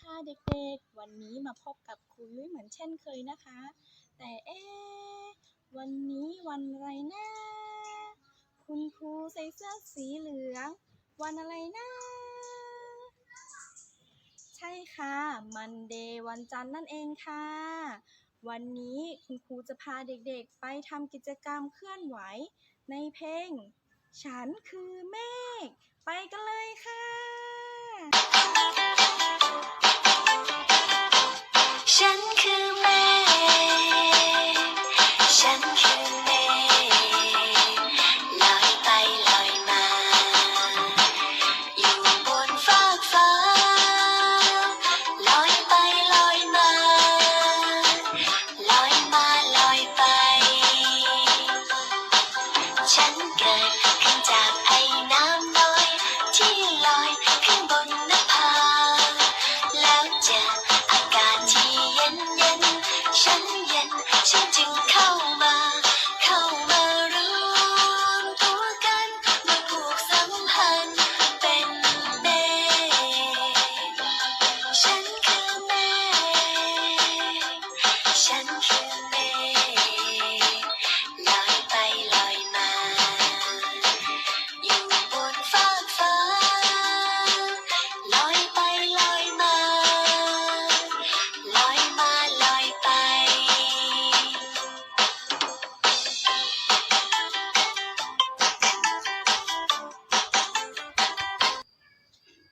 ค่ะเด็กๆ วันนี้มาพบกับครูยุ้ยเหมือนเช่นเคยนะคะ แต่เอ๊วันนี้วันอะไรนะ คุณครูใส่เสื้อสีเหลือง วันอะไรนะ ใช่ค่ะมันเดย์วันจันทร์นั่นเองค่ะ วันนี้คุณครูจะพาเด็กๆ ไปทำกิจกรรมเคลื่อนไหวในเพลง ฉันคือเมฆไปกันเลยค่ะ เกิดขึ้นจาก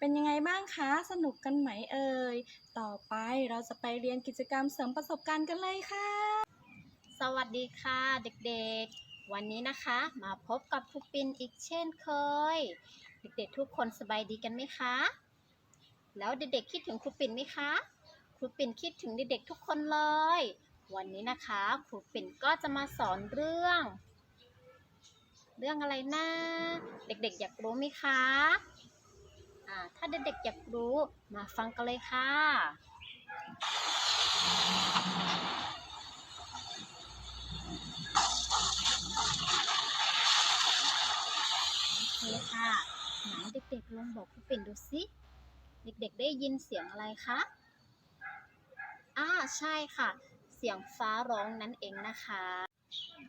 เป็นยังไงบ้างคะ สนุกกันไหมเอ่ย ต่อไปเราจะไปเรียนกิจกรรมเสริมประสบการณ์กันเลยค่ะ สวัสดีค่ะ เด็กๆ วันนี้นะคะ มาพบกับครูปินอีกเช่นเคย เด็กๆ ทุกคนสบายดีกันไหมคะ แล้วเด็กๆ คิดถึงครูปินไหมคะ ครูปินคิดถึงเด็กๆ ทุกคนเลย วันนี้นะคะครูปินก็จะมาสอนเรื่อง เรื่องอะไรนะ เด็กๆ อยากรู้ไหมคะ อ่าถ้าเด็กๆอยากรู้มาฟังกันเลยค่ะ โอเคค่ะ ไหนเด็กๆลองบอกคุณปิ่นดูสิ เด็กๆได้ยินเสียงอะไรคะอ่าใช่ค่ะ เสียงฟ้าร้องนั่นเองนะคะ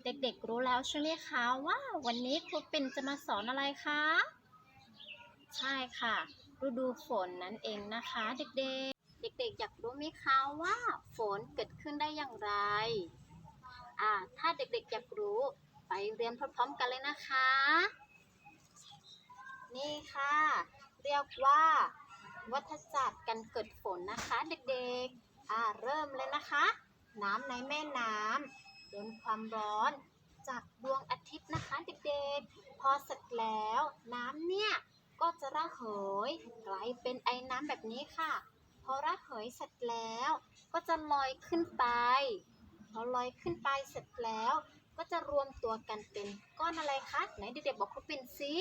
เด็กๆรู้แล้วใช่ไหมคะว่าวันนี้ครูปิ่นจะมาสอนอะไรคะ ใช่ค่ะ ฤดูฝนนั่นเองนะคะ เด็กๆ เด็กๆ อยากรู้ไหมคะว่าฝนเกิดขึ้นได้อย่างไร อ่า ถ้าเด็กๆ อยากรู้ไปเรียนพร้อมๆกันเลยนะคะ นี่ค่ะ เรียกว่า วัฏจักรการเกิดฝนนะคะ เด็กๆ อ่า เริ่มเลยนะคะ น้ำในแม่น้ำโดนความร้อนจากดวงอาทิตย์นะคะ เด็กๆ พอเสร็จแล้วน้ำเนี่ย ก็จะระเหยกลายเป็นไอ้น้ำแบบนี้ค่ะ พอระเหยเสร็จแล้ว ก็จะลอยขึ้นไป พอลอยขึ้นไปเสร็จแล้ว ก็จะรวมตัวกันเป็นก้อนอะไรคะไหนเด็กๆบอกเขาเป็นซิ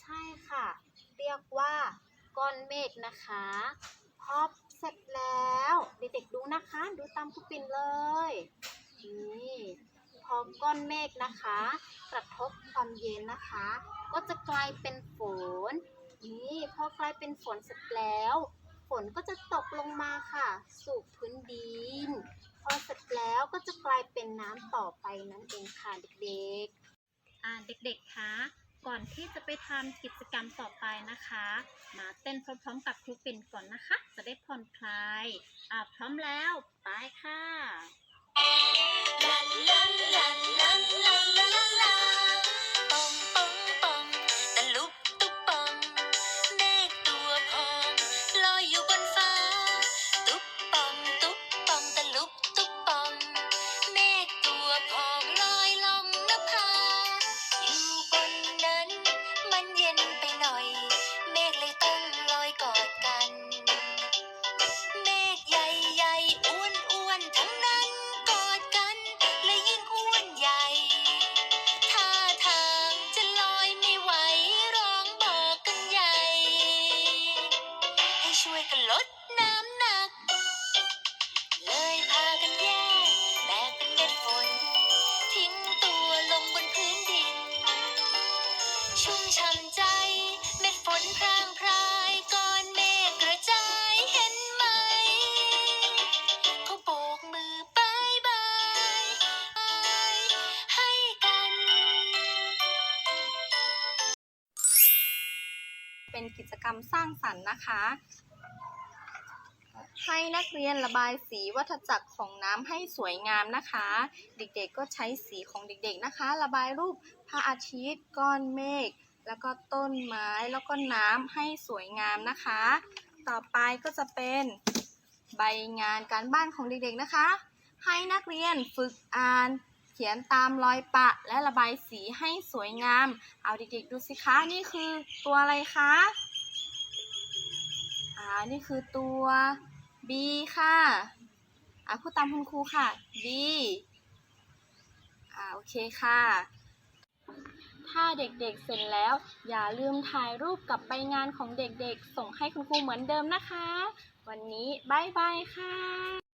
ใช่ค่ะ เรียกว่าก้อนเมฆนะคะพอเสร็จแล้ว เด็กๆดูนะคะ ดูตามคุปินเลยนี่ ก้อนเมฆนะคะ กระทบความเย็นนะคะ ก็จะกลายเป็นฝน นี่พอกลายเป็นฝนเสร็จแล้ว ฝนก็จะตกลงมาค่ะ สู่พื้นดิน พอเสร็จแล้วก็จะกลายเป็นน้ำต่อไปนั่นเองค่ะเด็กๆ อ่าเด็กๆ คะก่อนที่จะไปทำกิจกรรมต่อไปนะคะ มาเต้นพร้อมๆกับครูปิ่นก่อนนะคะ จะได้ผ่อนคลาย อ่าพร้อมแล้ว ไปค่ะ La la la la la la la. Bum bum bum. เป็นกิจกรรมสร้างสรรค์นะคะ ให้นักเรียนระบายสีวัฏจักรของน้ำให้สวยงามนะคะ เด็กๆก็ใช้สีของเด็กๆนะคะ ระบายรูปพระอาทิตย์ก้อนเมฆแล้วก็ต้นไม้แล้วก็น้ำให้สวยงามนะคะ ต่อไปก็จะเป็นใบงานการบ้านของเด็กๆนะคะ ให้นักเรียนฝึกอ่าน ขียนตามรอยปะและระบายสีให้สวยงาม เอาเด็กๆดูสิคะ นี่คือตัวอะไรคะ อ่า นี่คือตัว B ค่ะ อ่าพูดตามคุณครูค่ะ B อ่า โอเคค่ะ ถ้าเด็กๆเสร็จแล้ว อย่าลืมถ่ายรูปกับใบงานของเด็กๆ ส่งให้คุณครูเหมือนเดิมนะคะ วันนี้บายบายค่ะ